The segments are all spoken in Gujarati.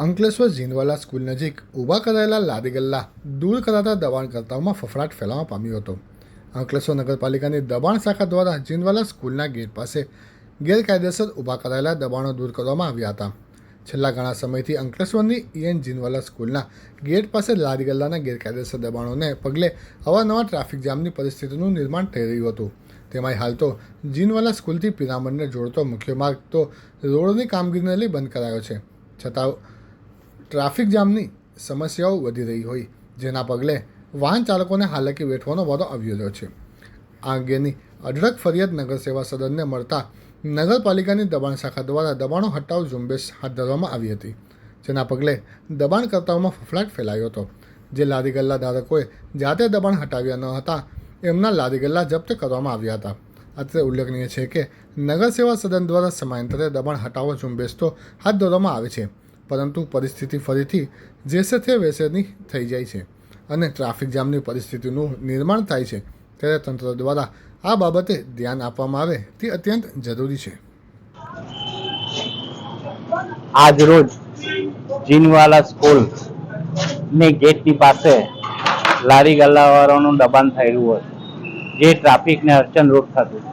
અંકલેશ્વર જીનવાલા સ્કૂલ નજીક ઊભા કરાયેલા લારી ગલ્લા દૂર કરાતા દબાણકર્તાઓમાં ફફડાટ ફેલાવા પામ્યો હતો. અંકલેશ્વર નગરપાલિકાની દબાણ શાખા દ્વારા જીનવાલા સ્કૂલના ગેટ પાસે ગેરકાયદેસર ઊભા કરાયેલા દબાણો દૂર કરવામાં આવ્યા હતા. છેલ્લા ઘણા સમયથી અંકલેશ્વરની ઈએન જીનવાલા સ્કૂલના ગેટ પાસે લારીગલ્લાના ગેરકાયદેસર દબાણોને પગલે અવારનવાર ટ્રાફિક જામની પરિસ્થિતિનું નિર્માણ થઈ રહ્યું હતું. તેમાંય હાલ તો જીનવાલા સ્કૂલથી પિરામણને જોડતો મુખ્ય માર્ગ તો રોડની કામગીરીને લઈ બંધ કરાયો છે. છતાં ટ્રાફિક જામની સમસ્યાઓ વધી રહી હોય, જેના પગલે વાહન ચાલકોને હાલાકી વેઠવાનો વાદો આવી રહ્યો છે. આ અંગેની અઢળક ફરિયાદ નગર સેવા સદનને મળતા નગરપાલિકાની દબાણ શાખા દ્વારા દબાણો હટાવ ઝુંબેશ હાથ ધરવામાં આવી હતી, જેના પગલે દબાણકર્તાઓમાં ફફડાટ ફેલાયો હતો. જે લારી ગલ્લા ધારકોએ જાતે દબાણ હટાવ્યા ન હતા, એમના લારી ગલ્લા જપ્ત કરવામાં આવ્યા હતા. અત્રે ઉલ્લેખનીય છે કે નગર સેવા સદન દ્વારા સમયાંતરે દબાણ હટાવો ઝુંબેશ તો હાથ ધરવામાં આવે છે પરંતુ પરિસ્થિતિ ફરીથી જેસે તે વેસેની થઈ જાય છે અને ટ્રાફિક જામની પરિસ્થિતિનું નિર્માણ થાય છે ત્યારે તંત્ર દ્વારા આ બાબતે ધ્યાન આપવામાં આવે તે અત્યંત જરૂરી છે. આજ રોજ જીનવાલા સ્કૂલની ગેટની પાસે લારી ગલ્લાવાળાનું દબાણ થયેલું હતું જે ટ્રાફિકને અડચણરૂપ થતું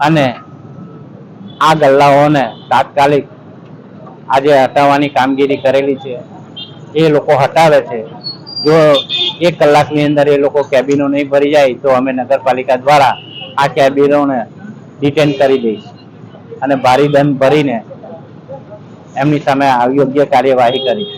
અને આ ગલ્લાઓને તાત્કાલિક આજે હટાવવાની કામગીરી કરેલી છે. એ લોકો હટાવે છે. જો એક કલાકની અંદર એ લોકો કેબિનો નહીં ભરી જાય, તો અમે નગરપાલિકા દ્વારા આ કેબિનોને ડિટેન કરી દઈશ. અને ભારી દંડ ભરીને એમની સામે યોગ્ય કાર્યવાહી કરીશ.